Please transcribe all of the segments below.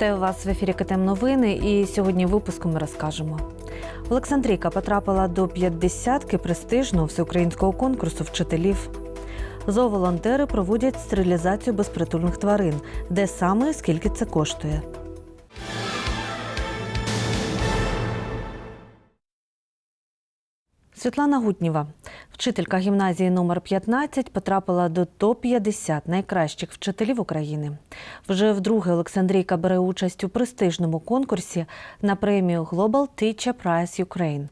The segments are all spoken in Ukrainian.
Вітаю вас в ефірі КТМ Новини. І сьогодні випуску ми розкажемо. Олександрійка потрапила до п'ятдесятки престижного всеукраїнського конкурсу вчителів. Зооволонтери проводять стерилізацію безпритульних тварин. Де саме скільки це коштує? Світлана Гутнєва, вчителька гімназії номер 15, потрапила до топ-50 найкращих вчителів України. Вже вдруге Олександрійка бере участь у престижному конкурсі на премію Global Teacher Prize Ukraine.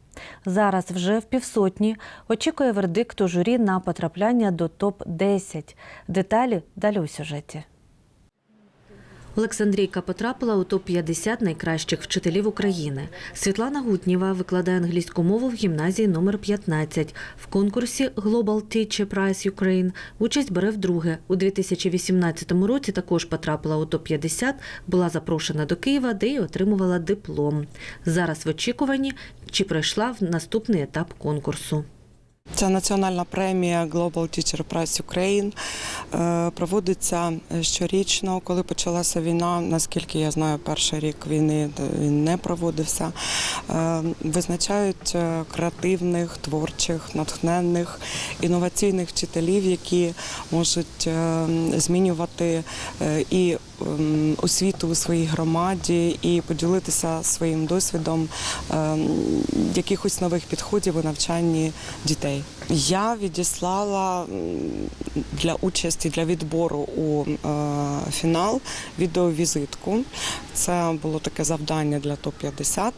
Зараз вже в півсотні очікує вердикту журі на потрапляння до топ-10. Деталі далі у сюжеті. Олександрійка потрапила у топ-50 найкращих вчителів України. Світлана Гутнєва викладає англійську мову в гімназії номер 15. В конкурсі Global Teacher Prize Ukraine участь бере вдруге. У 2018 році також потрапила у топ-50, була запрошена до Києва, де й отримувала диплом. Зараз в очікуванні, чи пройшла в наступний етап конкурсу. Ця національна премія Global Teacher Prize Ukraine е, проводиться щорічно, коли почалася війна. Наскільки я знаю, перший рік війни він не проводився. Е, Визначають е, креативних, творчих, натхненних, інноваційних вчителів, які можуть е, змінювати е, і освіту у своїй громаді і поділитися своїм досвідом ем, якихось нових підходів у навчанні дітей. Я відіслала для участі для відбору у е, фінал відеовізитку. Це було таке завдання для топ-50.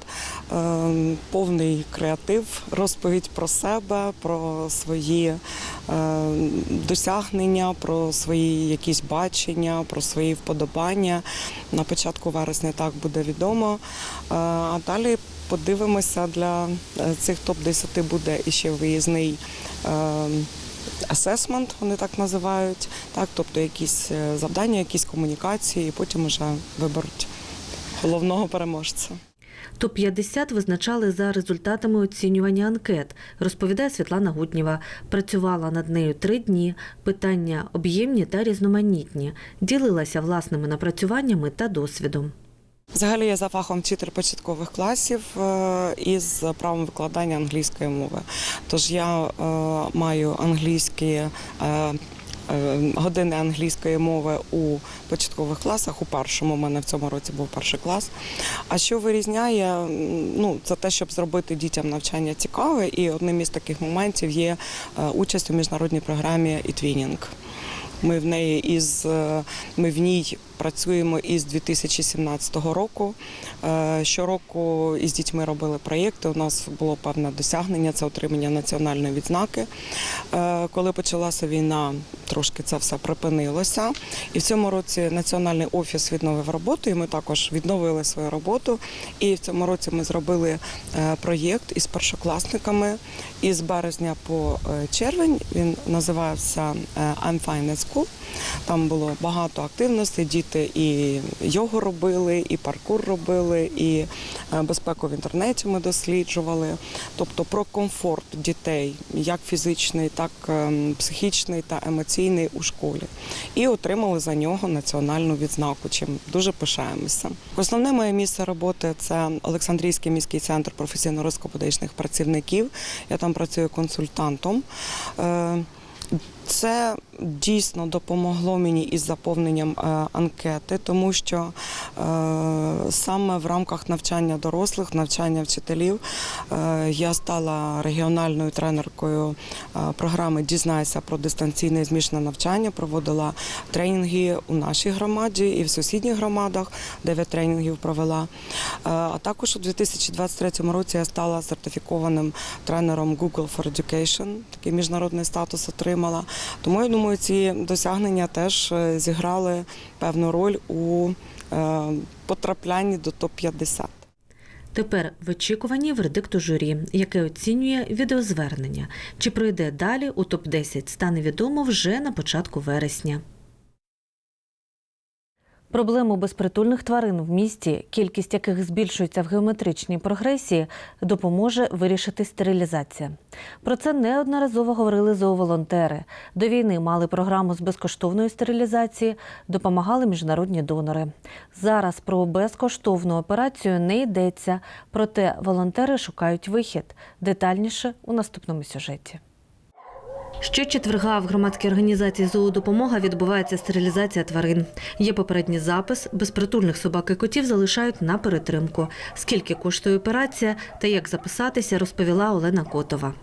Ем, Повний креатив, розповідь про себе, про свої е, досягнення, про свої якісь бачення, про свої вподобання. На початку вересня так буде відомо. Е, А далі подивимося для е, цих топ-10 буде іще виїзний. е, Асесмент, вони так називають, так, тобто якісь завдання, якісь комунікації, і потім вже виберуть головного переможця. Топ-50 визначали за результатами оцінювання анкет, розповідає Світлана Гутнєва. Працювала над нею три дні. Питання об'ємні та різноманітні. Ділилася власними напрацюваннями та досвідом. Взагалі я за фахом вчитель початкових класів е, із правом викладання англійської мови. Тож я е, маю англійські. Е, Години англійської мови у початкових класах. У першому у мене в цьому році був перший клас. А що вирізняє, ну це те, щоб зробити дітям навчання цікаве, і одним із таких моментів є е, участь у міжнародній програмі «Ітвінінг». Ми в неї із е, ми в ній працюємо із 2017 року. Е, Щороку із дітьми робили проєкти. У нас було певне досягнення це отримання національної відзнаки. Е, Коли почалася війна, трошки це все припинилося. І в цьому році національний офіс відновив роботу. І ми також відновили свою роботу. І в цьому році ми зробили проєкт із першокласниками із березня по червень. Він називався I'm Fine at School. Там було багато активностей. Діти і йогу робили, і паркур робили, і е, безпеку в інтернеті ми досліджували. Тобто про комфорт дітей, як фізичний, так ем, психічний та емоційний у школі. І отримали за нього національну відзнаку, чим дуже пишаємося. Основне моє місце роботи це Олександрійський міський центр професійно-розкопедичних працівників. Я там працюю консультантом. Це дійсно допомогло мені із заповненням е, анкети, тому що е, саме в рамках навчання дорослих, навчання вчителів, е, я стала регіональною тренеркою програми Дізнайся про дистанційне і змішане навчання. Проводила тренінги у нашій громаді і в сусідніх громадах. Дев'ять тренінгів провела. А також у 2023 році я стала сертифікованим тренером Google for Education, такий міжнародний статус отримала. Тому я думаю, ці досягнення теж е, зіграли певну роль у е, потраплянні до топ-50. Тепер в очікуванні вердикту журі, яке оцінює відеозвернення. Чи пройде далі у топ-10, стане відомо вже на початку вересня. Проблему безпритульних тварин в місті, кількість яких збільшується в геометричній прогресії, допоможе вирішити стерилізація. Про це неодноразово говорили зооволонтери. До війни мали програму з безкоштовної стерилізації, допомагали міжнародні донори. Зараз про безкоштовну операцію не йдеться, проте волонтери шукають вихід. Детальніше у наступному сюжеті. Щочетверга в громадській організації «Зоодопомога» відбувається стерилізація тварин. Є попередній запис. Безпритульних собак і котів залишають на перетримку. Скільки коштує операція та як записатися, розповіла Олена Котова.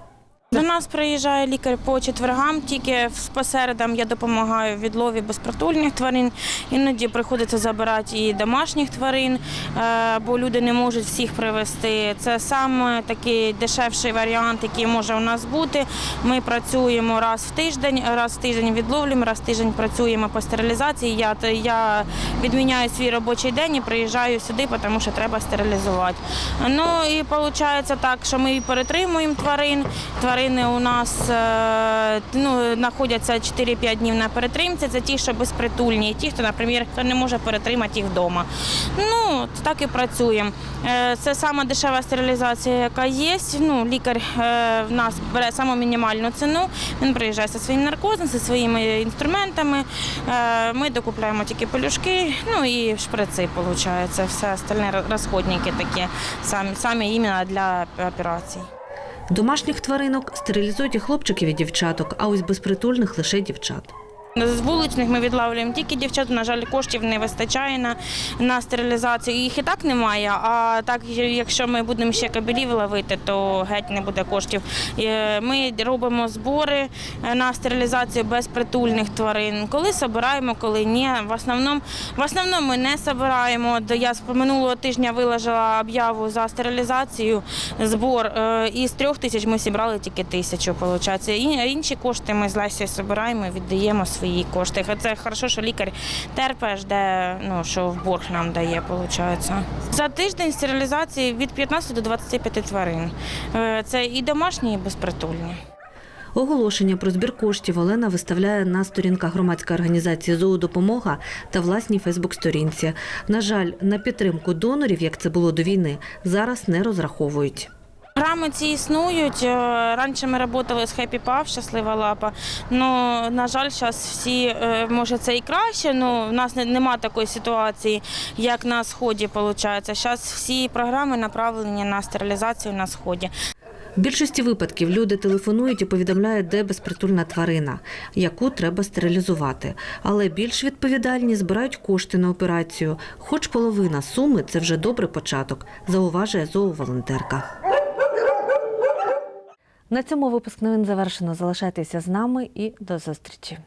До нас приїжджає лікар по четвергам, тільки по середам я допомагаю відлові безпритульних тварин. Іноді приходиться забирати і домашніх тварин, е, бо люди не можуть всіх привезти. Це саме такий дешевший варіант, який може у нас бути. Ми працюємо раз в тиждень, раз в тиждень відловлюємо, раз в тиждень працюємо по стерилізації. Я, я відміняю свій робочий день і приїжджаю сюди, тому що треба стерилізувати. Ну і виходить так, що ми перетримуємо тварин. Тварини у нас е, ну, знаходяться 4-5 днів на перетримці. Це ті, що безпритульні, ті, хто, наприклад, не може перетримати їх вдома. Ну, так і працюємо. Е, Це сама дешева стерилізація, яка є. Ну, лікар е, в нас бере саму мінімальну ціну. Він приїжджає зі своїм наркозом, зі своїми інструментами. Ми докупляємо тільки пелюшки, ну і шприци, виходить. Все остальне розходники такі, самі, самі іменно для операцій. Домашніх тваринок стерилізують і хлопчиків і дівчаток, а ось безпритульних лише дівчат. З вуличних ми відлавлюємо тільки дівчат. На жаль, коштів не вистачає на, на стерилізацію. Їх і так немає. А так, якщо ми будемо ще кабелів ловити, то геть не буде коштів. Е, Ми робимо збори е, на стерилізацію безпритульних тварин. Коли збираємо, коли ні. В основному, в основному ми не збираємо. Я з минулого тижня виложила об'яву за стерилізацію. Збор е, із трьох тисяч ми зібрали тільки тисячу. Виходить. І інші кошти ми з Лесі збираємо, і віддаємо свої кошти. Це хорошо, що лікар терпе, жде, ну що в борг нам дає. Виходить. За тиждень стерилізації від 15 до 25 тварин. Е, Це і домашні, і безпритульні. Оголошення про збір коштів Олена виставляє на сторінках громадської організації «Зоодопомога» та власній Фейсбук-сторінці. На жаль, на підтримку донорів, як це було до війни, зараз не розраховують. Програми ці існують. Е, Раніше ми працювали з Happy Puff, щаслива лапа. Ну, на жаль, зараз всі, е, може, це і краще, але в нас не- нема такої ситуації, як на сході виходить. Зараз всі програми направлені на стерилізацію на сході. В більшості випадків люди телефонують і повідомляють, де безпритульна тварина, яку треба стерилізувати. Але більш відповідальні збирають кошти на операцію. Хоч половина суми це вже добрий початок, зауважує зооволонтерка. На цьому випуск новин завершено. Залишайтеся з нами і до зустрічі.